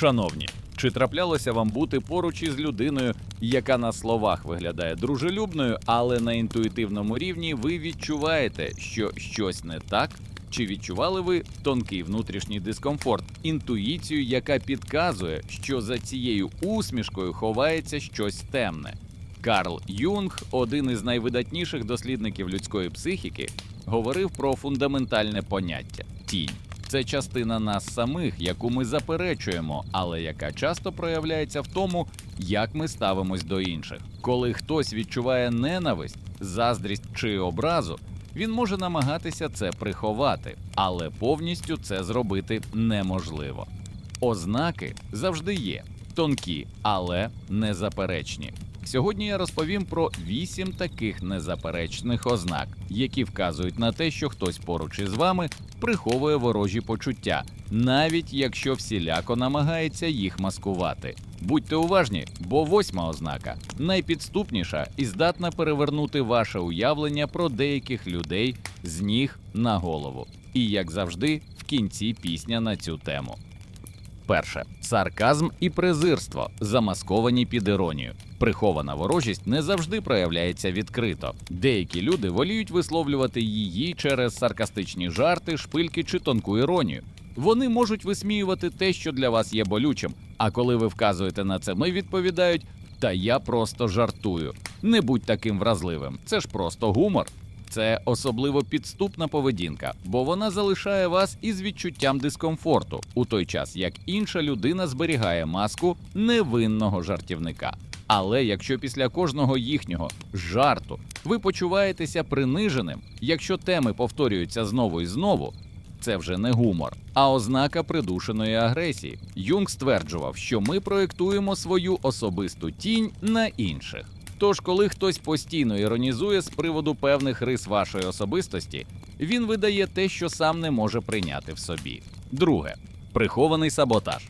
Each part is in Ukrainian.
Шановні, чи траплялося вам бути поруч із людиною, яка на словах виглядає дружелюбною, але на інтуїтивному рівні ви відчуваєте, що щось не так? Чи відчували ви тонкий внутрішній дискомфорт, інтуїцію, яка підказує, що за цією усмішкою ховається щось темне? Карл Юнг, один із найвидатніших дослідників людської психіки, говорив про фундаментальне поняття тінь. Це частина нас самих, яку ми заперечуємо, але яка часто проявляється в тому, як ми ставимось до інших. Коли хтось відчуває ненависть, заздрість чи образу, він може намагатися це приховати, але повністю це зробити неможливо. Ознаки завжди є тонкі, але незаперечні. Сьогодні я розповім про вісім таких незаперечних ознак, які вказують на те, що хтось поруч із вами приховує ворожі почуття, навіть якщо всіляко намагається їх маскувати. Будьте уважні, бо восьма ознака найпідступніша і здатна перевернути ваше уявлення про деяких людей з ніг на голову. І як завжди, в кінці пісня на цю тему. Перше сарказм і презирство, замасковані під іронію. Прихована ворожість не завжди проявляється відкрито. Деякі люди воліють висловлювати її через саркастичні жарти, шпильки чи тонку іронію. Вони можуть висміювати те, що для вас є болючим. А коли ви вказуєте на це, ми відповідають: Та я просто жартую. Не будь таким вразливим. Це ж просто гумор. Це особливо підступна поведінка, бо вона залишає вас із відчуттям дискомфорту, у той час як інша людина зберігає маску невинного жартівника. Але якщо після кожного їхнього жарту ви почуваєтеся приниженим, якщо теми повторюються знову і знову, це вже не гумор, а ознака придушеної агресії. Юнг стверджував, що ми проєктуємо свою особисту тінь на інших. Тож, коли хтось постійно іронізує з приводу певних рис вашої особистості, він видає те, що сам не може прийняти в собі. Друге прихований саботаж.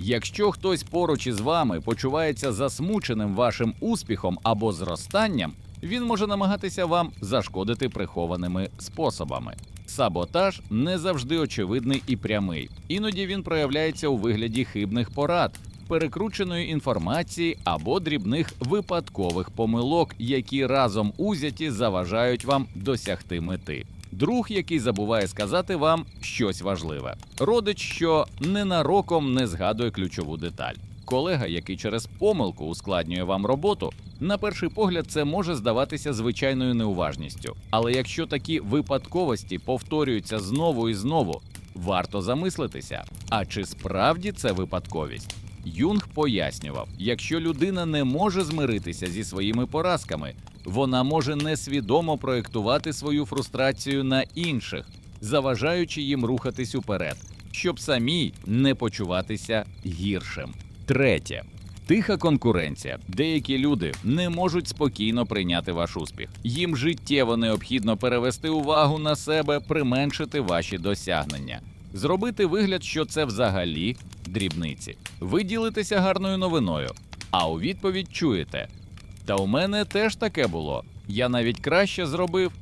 Якщо хтось поруч із вами почувається засмученим вашим успіхом або зростанням, він може намагатися вам зашкодити прихованими способами. Саботаж не завжди очевидний і прямий. Іноді він проявляється у вигляді хибних порад, перекрученої інформації або дрібних випадкових помилок, які разом узяті заважають вам досягти мети. Друг, який забуває сказати вам щось важливе, родич, що ненароком не згадує ключову деталь. Колега, який через помилку ускладнює вам роботу, на перший погляд це може здаватися звичайною неуважністю. Але якщо такі випадковості повторюються знову і знову, варто замислитися, а чи справді це випадковість? Юнг пояснював, якщо людина не може змиритися зі своїми поразками, вона може несвідомо проєктувати свою фрустрацію на інших, заважаючи їм рухатись уперед, щоб самій не почуватися гіршим. Третє. Тиха конкуренція. Деякі люди не можуть спокійно прийняти ваш успіх. Їм життєво необхідно перевести увагу на себе, применшити ваші досягнення, зробити вигляд, що це взагалі дрібниці. Ви ділитеся гарною новиною, а у відповідь чуєте: Та у мене теж таке було. Я навіть краще зробив.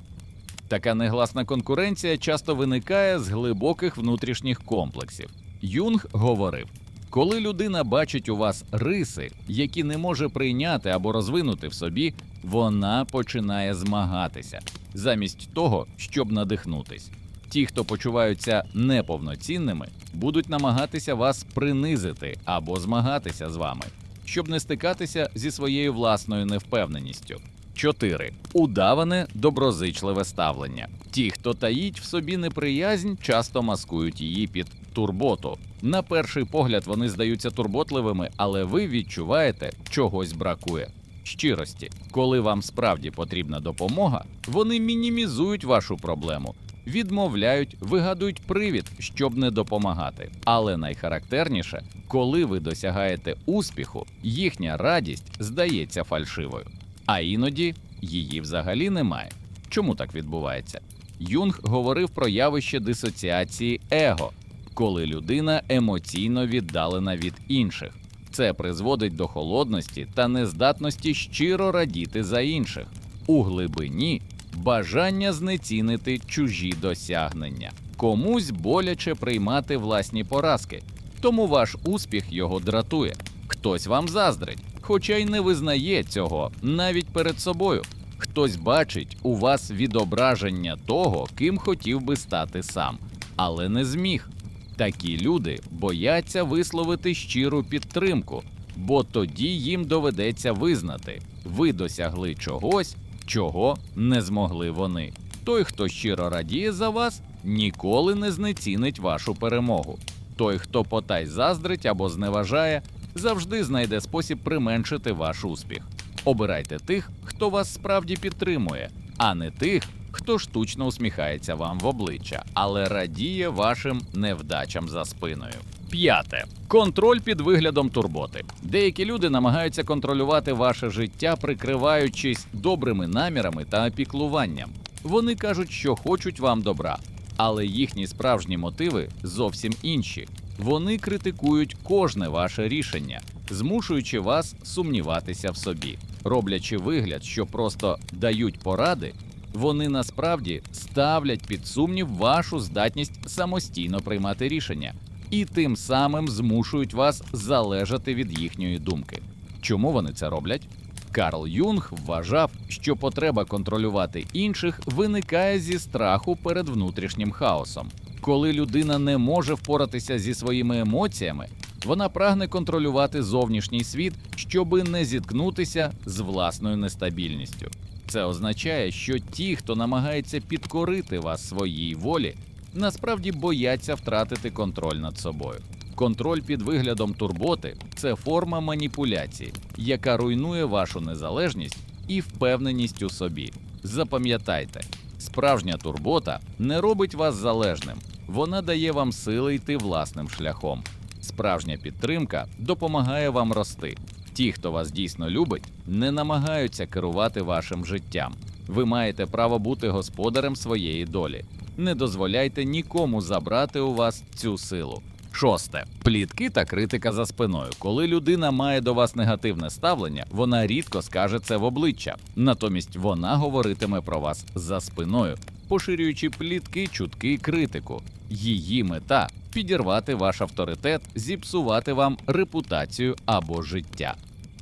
Така негласна конкуренція часто виникає з глибоких внутрішніх комплексів. Юнг говорив: коли людина бачить у вас риси, які не може прийняти або розвинути в собі, вона починає змагатися замість того, щоб надихнутись. Ті, хто почуваються неповноцінними, будуть намагатися вас принизити або змагатися з вами, щоб не стикатися зі своєю власною невпевненістю. 4. Удаване доброзичливе ставлення. Ті, хто таїть в собі неприязнь, часто маскують її під турботу. На перший погляд вони здаються турботливими, але ви відчуваєте, чогось бракує. Щирості, коли вам справді потрібна допомога, вони мінімізують вашу проблему, відмовляють, вигадують привід, щоб не допомагати. Але найхарактерніше, коли ви досягаєте успіху, їхня радість здається фальшивою. А іноді її взагалі немає. Чому так відбувається? Юнг говорив про явище дисоціації его, коли людина емоційно віддалена від інших. Це призводить до холодності та нездатності щиро радіти за інших. У глибині бажання знецінити чужі досягнення. Комусь боляче приймати власні поразки, тому ваш успіх його дратує. Хтось вам заздрить, хоча й не визнає цього навіть перед собою. Хтось бачить у вас відображення того, ким хотів би стати сам, але не зміг. Такі люди бояться висловити щиру підтримку, бо тоді їм доведеться визнати, ви досягли чогось, чого не змогли вони. Той, хто щиро радіє за вас, ніколи не знецінить вашу перемогу. Той, хто потай заздрить або зневажає, завжди знайде спосіб применшити ваш успіх. Обирайте тих, хто вас справді підтримує, а не тих, хто штучно усміхається вам в обличчя, але радіє вашим невдачам за спиною. П'яте контроль під виглядом турботи. Деякі люди намагаються контролювати ваше життя, прикриваючись добрими намірами та опіклуванням. Вони кажуть, що хочуть вам добра, але їхні справжні мотиви зовсім інші. Вони критикують кожне ваше рішення, змушуючи вас сумніватися в собі, роблячи вигляд, що просто дають поради. Вони насправді ставлять під сумнів вашу здатність самостійно приймати рішення і тим самим змушують вас залежати від їхньої думки. Чому вони це роблять? Карл Юнг вважав, що потреба контролювати інших виникає зі страху перед внутрішнім хаосом. Коли людина не може впоратися зі своїми емоціями, вона прагне контролювати зовнішній світ, щоби не зіткнутися з власною нестабільністю. Це означає, що ті, хто намагається підкорити вас своїй волі, насправді бояться втратити контроль над собою. Контроль під виглядом турботи це форма маніпуляції, яка руйнує вашу незалежність і впевненість у собі. Запам'ятайте, справжня турбота не робить вас залежним, вона дає вам сили йти власним шляхом. Справжня підтримка допомагає вам рости. Ті, хто вас дійсно любить, не намагаються керувати вашим життям. Ви маєте право бути господарем своєї долі. Не дозволяйте нікому забрати у вас цю силу. Шосте плітки та критика за спиною. Коли людина має до вас негативне ставлення, вона рідко скаже це в обличчя. Натомість вона говоритиме про вас за спиною, поширюючи плітки, чутки, критику. Її мета підірвати ваш авторитет, зіпсувати вам репутацію або життя.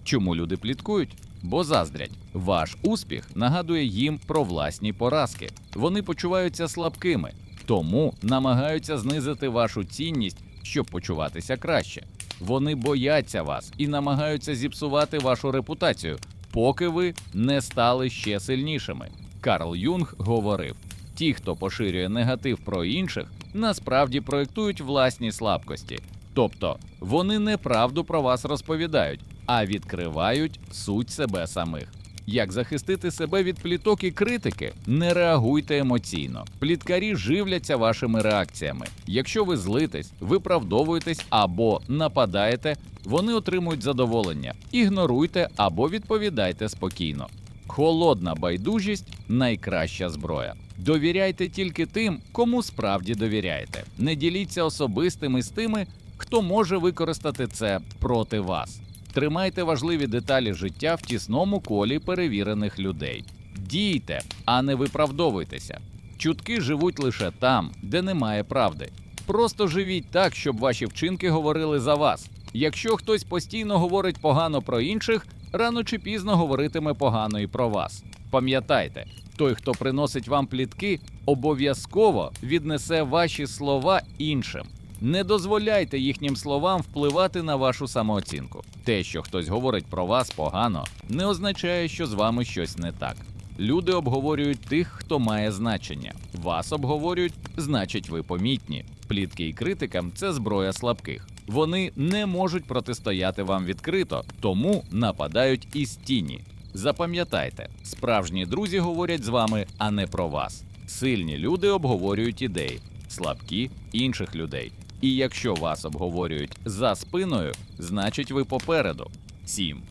Чому люди пліткують? Бо заздрять. Ваш успіх нагадує їм про власні поразки. Вони почуваються слабкими, тому намагаються знизити вашу цінність, щоб почуватися краще. Вони бояться вас і намагаються зіпсувати вашу репутацію, поки ви не стали ще сильнішими. Карл Юнг говорив: ті, хто поширює негатив про інших, насправді проєктують власні слабкості. Тобто вони неправду про вас розповідають, а відкривають суть себе самих. Як захистити себе від пліток і критики? Не реагуйте емоційно. Пліткарі живляться вашими реакціями. Якщо ви злитесь, виправдовуєтесь або нападаєте, вони отримують задоволення. Ігноруйте або відповідайте спокійно. Холодна байдужість найкраща зброя. Довіряйте тільки тим, кому справді довіряєте. Не діліться особистими з тими, хто може використати це проти вас. Тримайте важливі деталі життя в тісному колі перевірених людей. Дійте, а не виправдовуйтеся. Чутки живуть лише там, де немає правди. Просто живіть так, щоб ваші вчинки говорили за вас. Якщо хтось постійно говорить погано про інших, рано чи пізно говоритиме погано і про вас. Пам'ятайте, той, хто приносить вам плітки, обов'язково віднесе ваші слова іншим. Не дозволяйте їхнім словам впливати на вашу самооцінку. Те, що хтось говорить про вас погано, не означає, що з вами щось не так. Люди обговорюють тих, хто має значення. Вас обговорюють, значить, ви помітні. Плітки і критикам це зброя слабких. Вони не можуть протистояти вам відкрито, тому нападають із тіні. Запам'ятайте, справжні друзі говорять з вами, а не про вас. Сильні люди обговорюють ідеї, слабкі інших людей. І якщо вас обговорюють за спиною, значить ви попереду. 7.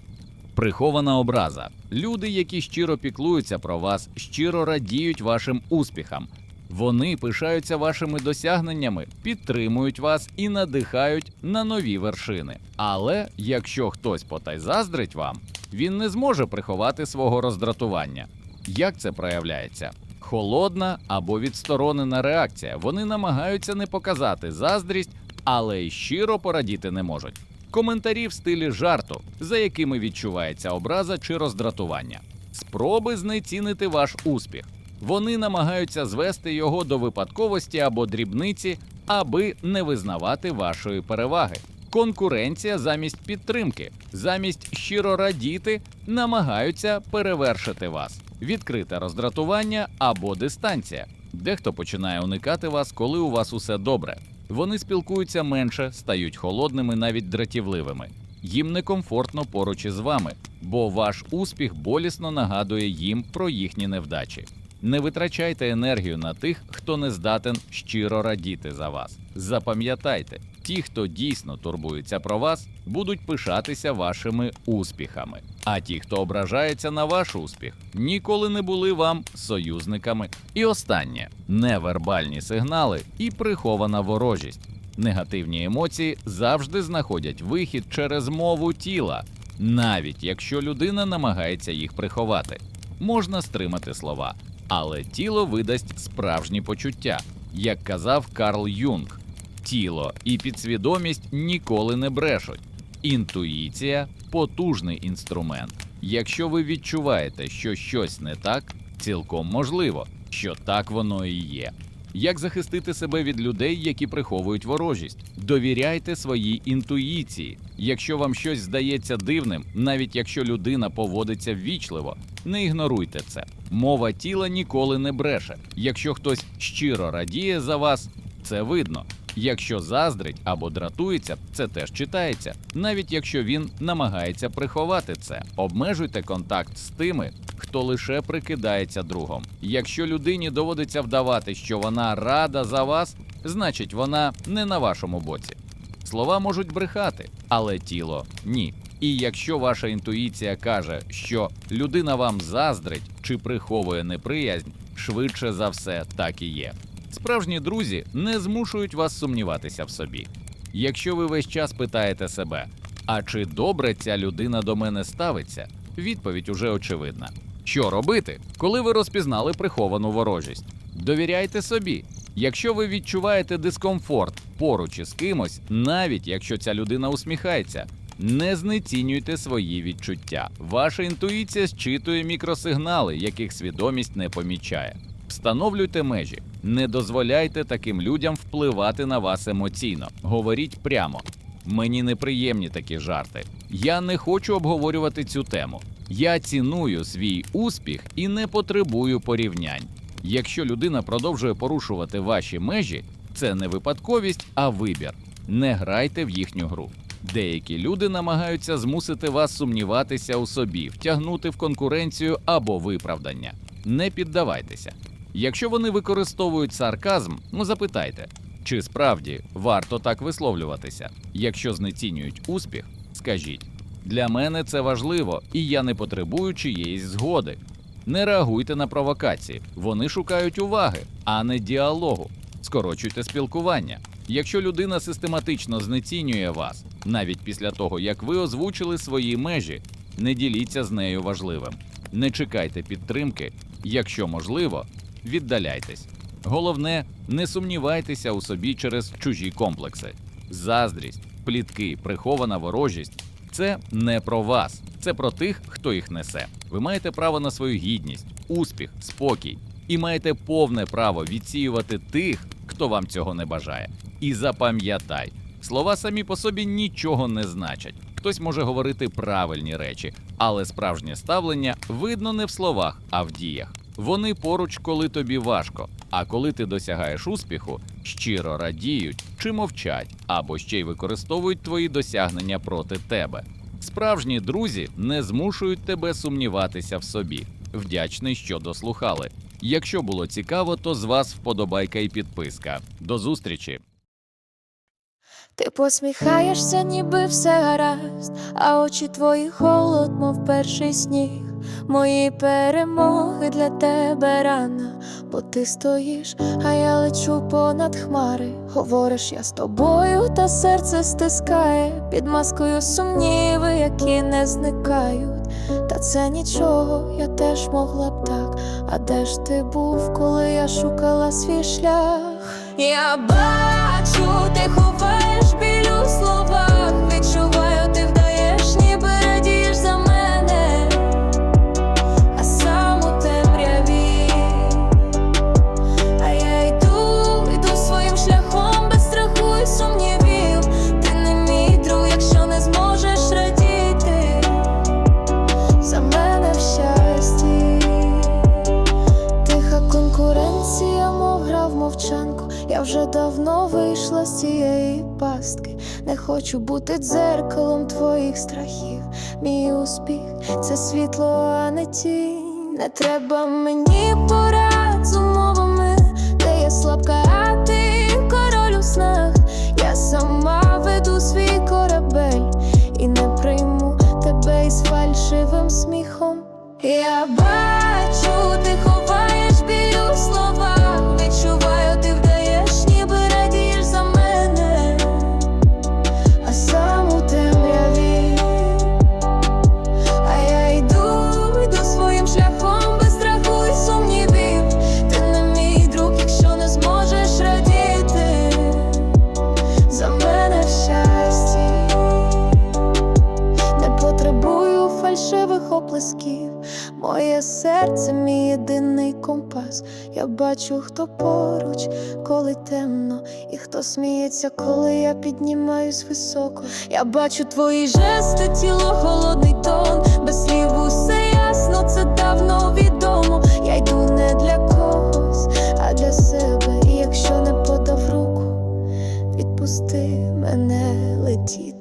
Прихована образа. Люди, які щиро піклуються про вас, щиро радіють вашим успіхам. Вони пишаються вашими досягненнями, підтримують вас і надихають на нові вершини. Але якщо хтось потай заздрить вам, він не зможе приховати свого роздратування. Як це проявляється? Холодна або відсторонена реакція. Вони намагаються не показати заздрість, але й щиро порадіти не можуть. Коментарі в стилі жарту, за якими відчувається образа чи роздратування, спроби знецінити ваш успіх. Вони намагаються звести його до випадковості або дрібниці, аби не визнавати вашої переваги. Конкуренція замість підтримки, замість щиро радіти, намагаються перевершити вас. Відкрите роздратування або дистанція. Дехто починає уникати вас, коли у вас усе добре. Вони спілкуються менше, стають холодними, навіть дратівливими. Їм некомфортно поруч із вами, бо ваш успіх болісно нагадує їм про їхні невдачі. Не витрачайте енергію на тих, хто не здатен щиро радіти за вас. Запам'ятайте, ті, хто дійсно турбується про вас, будуть пишатися вашими успіхами. А ті, хто ображається на ваш успіх, ніколи не були вам союзниками. І останнє невербальні сигнали і прихована ворожість. Негативні емоції завжди знаходять вихід через мову тіла, навіть якщо людина намагається їх приховати. Можна стримати слова, але тіло видасть справжні почуття, як казав Карл Юнг. Тіло і підсвідомість ніколи не брешуть. Інтуїція потужний інструмент. Якщо ви відчуваєте, що щось не так, цілком можливо, що так воно і є. Як захистити себе від людей, які приховують ворожість? Довіряйте своїй інтуїції. Якщо вам щось здається дивним, навіть якщо людина поводиться ввічливо, не ігноруйте це. Мова тіла ніколи не бреше. Якщо хтось щиро радіє за вас, це видно. Якщо заздрить або дратується, це теж читається, навіть якщо він намагається приховати це. Обмежуйте контакт з тими, хто лише прикидається другом. Якщо людині доводиться вдавати, що вона рада за вас, значить вона не на вашому боці. Слова можуть брехати, але тіло ні. І якщо ваша інтуїція каже, що людина вам заздрить чи приховує неприязнь, швидше за все так і є. Справжні друзі не змушують вас сумніватися в собі. Якщо ви весь час питаєте себе, а чи добре ця людина до мене ставиться, відповідь уже очевидна. Що робити, коли ви розпізнали приховану ворожість? Довіряйте собі. Якщо ви відчуваєте дискомфорт поруч із кимось, навіть якщо ця людина усміхається, не знецінюйте свої відчуття. Ваша інтуїція зчитує мікросигнали, яких свідомість не помічає. Встановлюйте межі, не дозволяйте таким людям впливати на вас емоційно. Говоріть прямо. Мені неприємні такі жарти. Я не хочу обговорювати цю тему. Я ціную свій успіх і не потребую порівнянь. Якщо людина продовжує порушувати ваші межі, це не випадковість, а вибір. Не грайте в їхню гру. Деякі люди намагаються змусити вас сумніватися у собі, втягнути в конкуренцію або виправдання. Не піддавайтеся. Якщо вони використовують сарказм, ну запитайте, чи справді варто так висловлюватися. Якщо знецінюють успіх, скажіть: для мене це важливо, і я не потребую чиєїсь згоди. Не реагуйте на провокації, вони шукають уваги, а не діалогу. Скорочуйте спілкування. Якщо людина систематично знецінює вас, навіть після того, як ви озвучили свої межі, не діліться з нею важливим. Не чекайте підтримки, якщо можливо, віддаляйтесь. Головне, не сумнівайтеся у собі через чужі комплекси. Заздрість, плітки, прихована ворожість це не про вас, це про тих, хто їх несе. Ви маєте право на свою гідність, успіх, спокій і маєте повне право відсіювати тих, хто вам цього не бажає. І запам'ятай, слова самі по собі нічого не значать. Хтось може говорити правильні речі, але справжнє ставлення видно не в словах, а в діях. Вони поруч, коли тобі важко. А коли ти досягаєш успіху, щиро радіють чи мовчать, або ще й використовують твої досягнення проти тебе. Справжні друзі не змушують тебе сумніватися в собі. Вдячний, що дослухали. Якщо було цікаво, то з вас вподобайка і підписка. До зустрічі! Ти посміхаєшся, ніби все гаразд, а очі твої холод, мов перший сніг. Мої перемоги для тебе рана, бо ти стоїш, а я лечу понад хмари. Говориш, я з тобою, та серце стискає під маскою сумніви, які не зникають. Та це нічого, я теж могла б так. А де ж ти був, коли я шукала свій шлях? Я бачу. Бачу, ти ховаєш біль у словах. Відчуваю, Не хочу бути дзеркалом твоїх страхів. Мій успіх це світло, а не тінь. Не треба мені порад з умовами, де я слабка, а ти король у снах. Я сама веду свій корабель і не прийму тебе із фальшивим сміхом. Я бачу, ти оплесків, моє серце, мій єдиний компас. Я бачу, хто поруч, коли темно, і хто сміється, коли я піднімаюсь високо. Я бачу твої жести, тіло, холодний тон, без слів усе ясно, це давно відомо. Я йду не для когось, а для себе. І якщо не подав руку, відпусти мене летіти.